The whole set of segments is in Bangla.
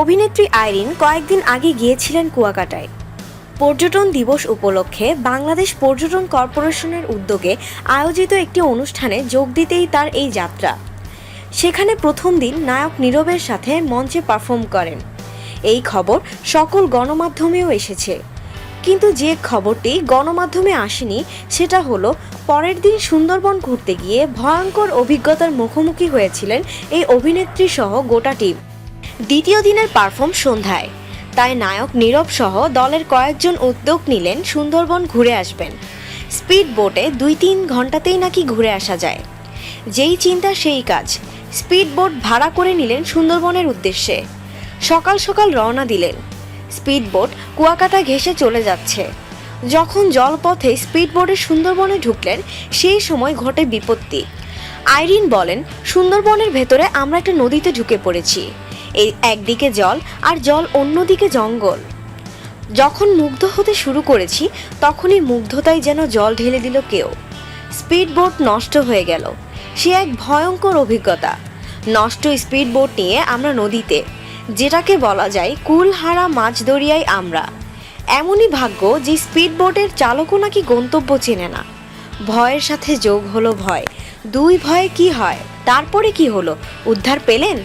অভিনেত্রী আইরিন কয়েকদিন আগে গিয়েছিলেন কুয়াকাটায়। পর্যটন দিবস উপলক্ষে বাংলাদেশ পর্যটন কর্পোরেশনের উদ্যোগে আয়োজিত একটি অনুষ্ঠানে যোগ দিতেই তার এই যাত্রা। সেখানে প্রথম দিন নায়ক নীরবের সাথে মঞ্চে পারফর্ম করেন। এই খবর সকল গণমাধ্যমেও এসেছে। কিন্তু যে খবরটি গণমাধ্যমে আসেনি, সেটা হলো পরের দিন সুন্দরবন ঘুরতে গিয়ে ভয়ঙ্কর অভিজ্ঞতার মুখোমুখি হয়েছিলেন এই অভিনেত্রী সহ গোটা টিম। দ্বিতীয় দিনের পারফর্ম সন্ধ্যায়। তাই নায়ক নীরব সহ দলের কয়েকজন উদ্যোগ নিলেন সুন্দরবন ঘুরে আসবেন। স্পিড বোটে দুই তিন ঘন্টাতেই নাকি ঘুরে আসা যায়। যেই চিন্তা সেই কাজ। স্পিড বোট ভাড়া করে নিলেন সুন্দরবনের উদ্দেশ্যে। সকাল সকাল রওনা দিলেন। স্পিড বোট কুয়াকাটা ঘেঁষে চলে যাচ্ছে। যখন জলপথে স্পিড বোটে সুন্দরবনে ঢুকলেন, সেই সময় ঘটে বিপত্তি। আইরিন বলেন, সুন্দরবনের ভেতরে আমরা একটা নদীতে ঢুকে পড়েছি। এই একদিকে জল আর জল অন্যদিকে জঙ্গল। যখন মুগ্ধ হতে শুরু করেছি, তখনই মুগ্ধতায় যেন জল ঢেলে দিল কেউ। স্পিড বোট নষ্ট হয়ে গেল। সে এক ভয়ঙ্কর অভিজ্ঞতা। নষ্ট স্পিড বোট নিয়ে আমরা নদীতে, যেটাকে বলা যায় কুলহারা মাছ দরিয়ায় আমরা। এমনই ভাগ্য যে স্পিড বোটের চালকও নাকি গন্তব্য চেনে না। ভয়ের সাথে যোগ হলো ভয়। দুই ভয়ে কি হয়? তারপরে কি হলো? উদ্ধার পেলেন?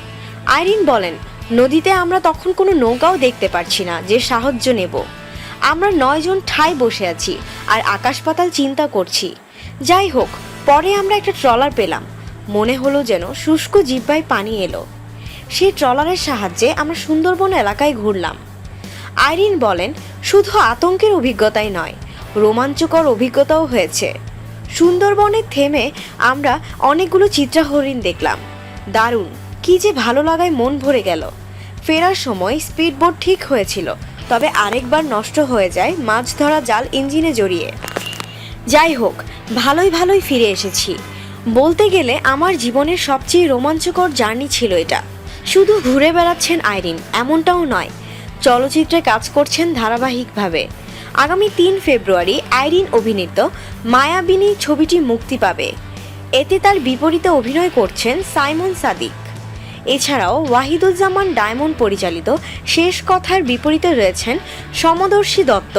আইরিন বলেন, নদীতে আমরা তখন কোনো নৌকাও দেখতে পারছি না, যে সাহায্য নেব। আমরা নয়জন ঠাই বসে আছি আর আকাশ পাতাল চিন্তা করছি। যাই হোক, পরে আমরা একটা ট্রলার পেলাম। মনে হলো যেন শুষ্ক জিব্বায় পানি এলো। সেই ট্রলারের সাহায্যে আমরা সুন্দরবন এলাকায় ঘুরলাম। আইরিন বলেন, শুধু আতঙ্কের অভিজ্ঞতাই নয়, রোমাঞ্চকর অভিজ্ঞতাও হয়েছে। সুন্দরবনে থেমে আমরা অনেকগুলো চিত্রা হরিণ দেখলাম। দারুণ! কি যে ভালো লাগায় মন ভরে গেল। ফেরার সময় স্পিডবোট ঠিক হয়েছিল, তবে আরেকবার নষ্ট হয়ে যায় মাছ ধরা জাল ইঞ্জিনে জড়িয়ে। যাই হোক, ভালোই ভালোই ফিরে এসেছি। বলতে গেলে আমার জীবনের সবচেয়ে রোমাঞ্চকর জার্নি ছিল এটা। শুধু ঘুরে বেড়াচ্ছেন আইরিন, এমনটাও নয়। চলচ্চিত্রে কাজ করছেন ধারাবাহিকভাবে। আগামী তিন ফেব্রুয়ারি আইরিন অভিনীত মায়াবিনী ছবিটি মুক্তি পাবে। এতে তার বিপরীতে অভিনয় করছেন সাইমন সাদিক। এছাড়াও ওয়াহিদুজ্জামান ডায়মন্ড পরিচালিত শেষ কথার বিপরীতে রয়েছেন সমদর্শী দত্ত,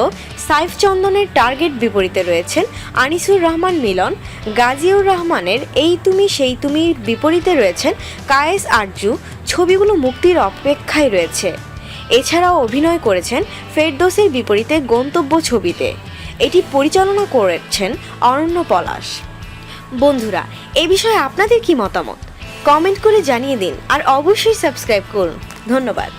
সাইফ চন্দনের টার্গেট বিপরীতে রয়েছেন আনিসুর রহমান মিলন, গাজীউর রহমানের এই তুমি সেই তুমির বিপরীতে রয়েছেন কায়েস আরজু, ছবিগুলো মুক্তির অপেক্ষায় রয়েছে। এছাড়াও অভিনয় করেছেন ফেরদোসের বিপরীতে গন্তব্য ছবিতে। এটি পরিচালনা করেছেন অরণ্য পলাশ। বন্ধুরা, এ বিষয়ে আপনাদের কি মতামত? কমেন্ট করে জানিয়ে দিন আর অবশ্যই সাবস্ক্রাইব করুন। ধন্যবাদ।